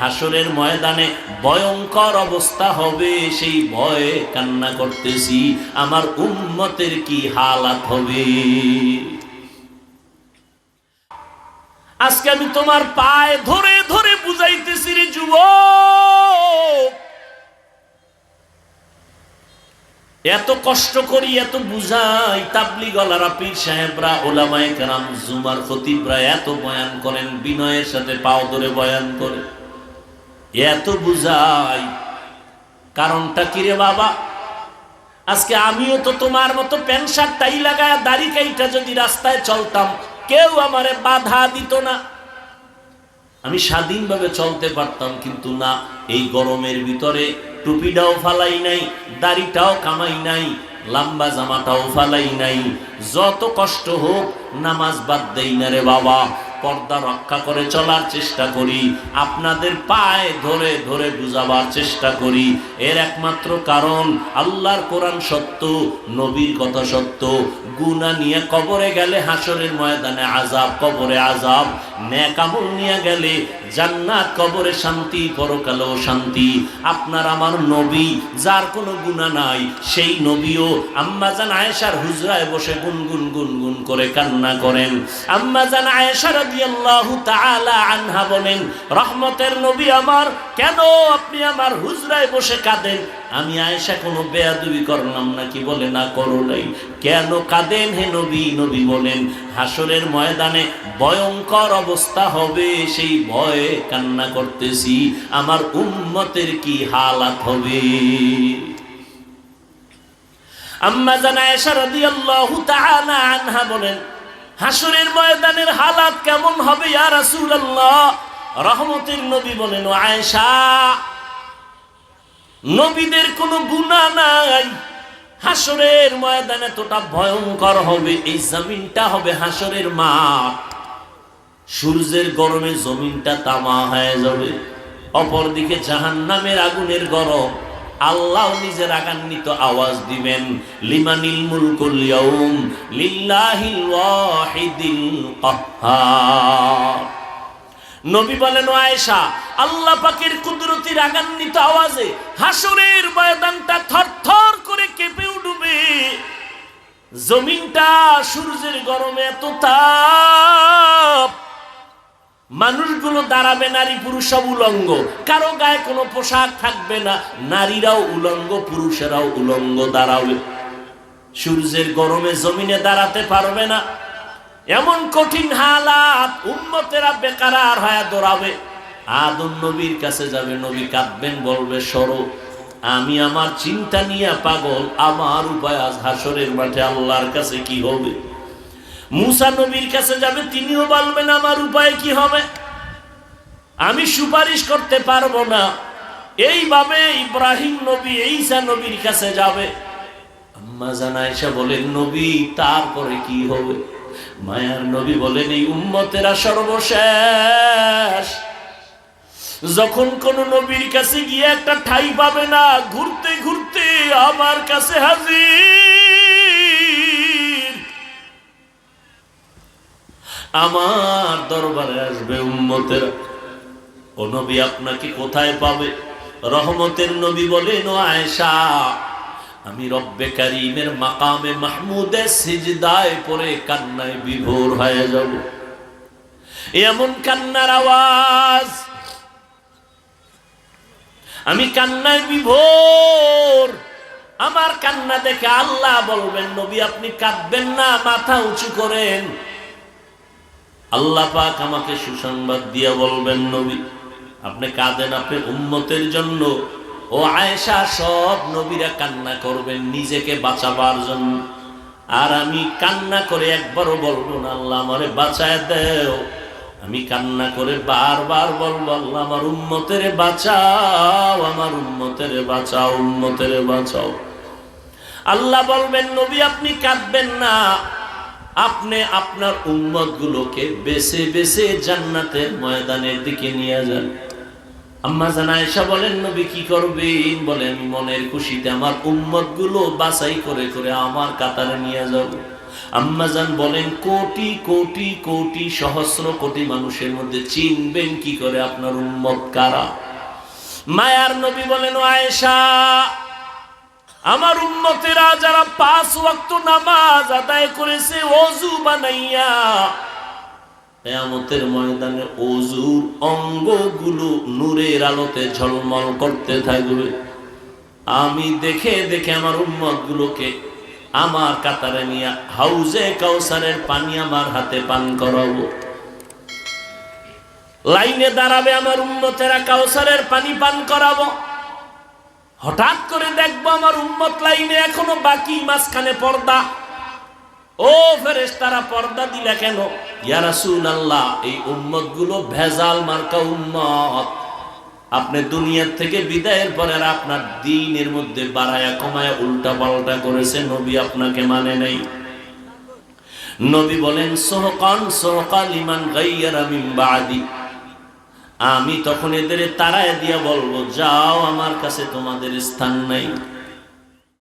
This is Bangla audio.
হাসরের ময়দানে ভয়ঙ্কর অবস্থা হবে, সেই ভয়ে কান্না করতেছি, আমার উম্মতের কি হালাত হবে? আজকে আমি তোমার পায়ে ধরে ধরে বুঝাইতেছি রে যুবক। এত কষ্ট করি, এত বুঝাই তাবলি গলারা পীর সাহেবরা, ওলামায়ে কেরাম, জুমার খতিবরা এত বয়ান করেন, বিনয়ের সাথে পাও ধরে বয়ান করে। এত বুঝাই। কারণটা কি রে বাবা? আজকে আমিও তো তোমার মতো প্যান্ট শার্ট, টাই লাগায় দাড়ি কাইটা যদি রাস্তায় চলতাম, কেউ আমারে বাধা দিত না। আমি স্বাধীনভাবে চলতে পারতাম, কিন্তু না, এই গরমের ভিতরে টুপিটাও ফালাই নাই, দাড়িটাও কামাই নাই, লম্বা জামাটাও ফালাই নাই। যত কষ্ট হোক, নামাজ বাদ দেই না রে বাবা। পর্দা রক্ষা করে চলার চেষ্টা করি। আপনাদের পায়ে ধরে ধরে বুঝাবার চেষ্টা করি। এর একমাত্র কারণ, আল্লাহর কোরআন সত্য, নবীর কথা সত্য। গুনা নিয়ে কবরে গেলে হাসরের ময়দানে আজাব কবরে আজাব ন্যাকামল নিয়ে গেলে জান্নাত, কবরে শান্তি, পরকালেও শান্তি। আপনার আমার নবী, যার কোনো গুণা নাই, সেই নবীও আম্মাজান আয়েশার হুজরায় বসে গুনগুন গুনগুন করে কান্না করেন। আম্মাজান আয়েশা আনহা বলেন, রহমতের নবী আমার, কেন আপনি আমার হুজরায় বসে কাঁদেন? আমি কোনো বেয়াদবি করলাম নাকি বলে, না, করো নাই। কেন কাঁদেন হে নবী? নবী বলেন হাসরের ময়দানে ভয়ঙ্কর অবস্থা হবে, সেই ভয়ে কান্না করতেছি। আমার উম্মতের কি হালাত হবে? আম্মা জানা রাদিয়াল্লাহু তাআলা আনহা বলেন হাসরের ময়দানের হালাত কেমন হবে? ইয়া রাসূলুল্লাহ। রহমতের নবী বলেন আয়েশা, নবীদের কোনো গুণা নাই। হাসরের ময়দানে তোটা ভয়ঙ্কর হবে, এই জমিনটা হবে হাসরের মাঠ। সূর্যের গরমে জমিনটা তামা হয়ে যাবে। অপরদিকে জাহান্নামের আগুনের গরম। আল্লাহ নিজের রাগান্বিত আওয়াজ দিবেন, লিমানিল মুলকুল ইয়াউম লিল্লাহিল ওয়াহিদিল কাহ্হার নবী বলেন আয়েশা, আল্লাহ পাকের কুদরতি রাগান্বিত আওয়াজে হাসরের ময়দানটা থরথর করে কেঁপে উঠবে। জমিনটা সূর্যের গরমে এত তাপ মানুষগুলো দাঁড়াবে নারী পুরুষ সব উলঙ্গ। কারও গায়ে কোনো পোশাক থাকবে না, নারীরাও উলঙ্গ, পুরুষেরাও উলঙ্গ, দাঁড়াবে। সূর্যের গরমে জমিনে দাঁড়াতে পারবে না। এমন কঠিন হালাত উম্মতেরা বেকারার হয়ে দৌড়াবে। আদম নবীর কাছে যাবে, নবী কাঁদবেন, বলবে, সরো, আমি আমার চিন্তা নিয়ে পাগল, আমার উপায় আজ হাসরের মাঠে আল্লাহর কাছে কি হবে? মুসা নবীর কাছে যাবে, তিনিও বলবেন, আমার উপায় কি হবে? আমি সুপারিশ করতে পারব না। এইভাবে ইব্রাহিম নবী, ঈসা নবীর কাছে যাবে। আম্মা জানাইসা বলেন, নবী, তারপরে কি হবে? মায়ার নবী বলেন, এই উম্মতেরা সর্বশেষ। যখন কোন নবীর কাছে গিয়ে একটা ঠাই পাবে না, ঘুরতে ঘুরতে আমার কাছে হাজির। আমার দরবারে আসবে উম্মতেরা। ও নবী আপনাকে কোথায় পাবে? রহমতের নবী বলেন, ও আয়েশা, আমি রব্বে কারিমের মাকামে মাহমুদে সিজদায় পরে কান্নায় বিভোর হয়ে যাব। এমন কান্নার আওয়াজ। আমি কান্নায় বিভোর। আমার কান্না দেখে আল্লাহ বলবেন, নবী, আপনি কাঁদবেন না, মাথা উঁচু করেন। আল্লাহ পাক আমাকে সুসংবাদ দিয়ে বলবেন নবী, আপনি কাঁদেন আপনি উম্মতের জন্য। ও আয়েশা, সব নবীরা কান্না করবেন, নিজেকে বাঁচাবার জন্য। আর আমি কান্না করে একবারও বলব না, আল্লাহ আমারে বাঁচায় দেও। আমি কান্না করে বারবার বলব, আল্লাহ আমার উম্মতের বাঁচাও, আমার উম্মতের বাঁচাও উম্মতের বাঁচাও। আল্লাহ বলবেন, নবী আপনি কাঁদবেন না। আপনি আপনার উম্মত গুলোকে বেছে বেছে জান্নাতের ময়দানের দিকে নিয়ে যান। আম্মা জানায়সা বলেন, নবী কি করবেন? বলেন, মনের খুশিতে আমার উম্মতগুলো বাছাই করে করে আমার কাতারে নিয়ে যাব আম্মাজান বলেন, কোটি কোটি কোটি সহস্র কোটি মানুষের মধ্যে চিনবেন কি করে আপনার উম্মত কারা? মায়ার নবী বলেন আয়েশা আমার উম্মতেরা যারা পাঁচ ওয়াক্ত নামাজ আদায় করেছে, অজু বানাইয়া ময়দানে অজুর অঙ্গগুলো নূরের আলোতে ঝলমল করতে থাকবে। আমি দেখে দেখে আমার উম্মত গুলোকে আমার কাতারে নিয়ে হাউজে কাউসারের পানি আমার হাতে পান করাবো। লাইনে দাঁড়াবে আমার উম্মতেরা কাউসারের পানি পান করাবো। হঠাৎ করে দেখব আমার উম্মত লাইনে এখনও বাকি মাঝখানে পর্দা। ও ফেরেস তারা পর্দা দিলা কেন? ইয়া রাসূলুল্লাহ, এই উম্মতগুলো ভেজাল মার্কা উম্মত। আপনি দুনিয়ার থেকে বিদায়ের পরে আপনার দিনের মধ্যে বাড়ায়া কমায়া উল্টা পাল্টা করেছে, নবী আপনাকে মানে নাই। নবী বলেন, সোহকান, সোহকাল ইমান গাইয়ারা মিন বাদি। আমি তখন এদের তারায় দিয়া বলব যাও আমার কাছে তোমাদের স্থান নাই।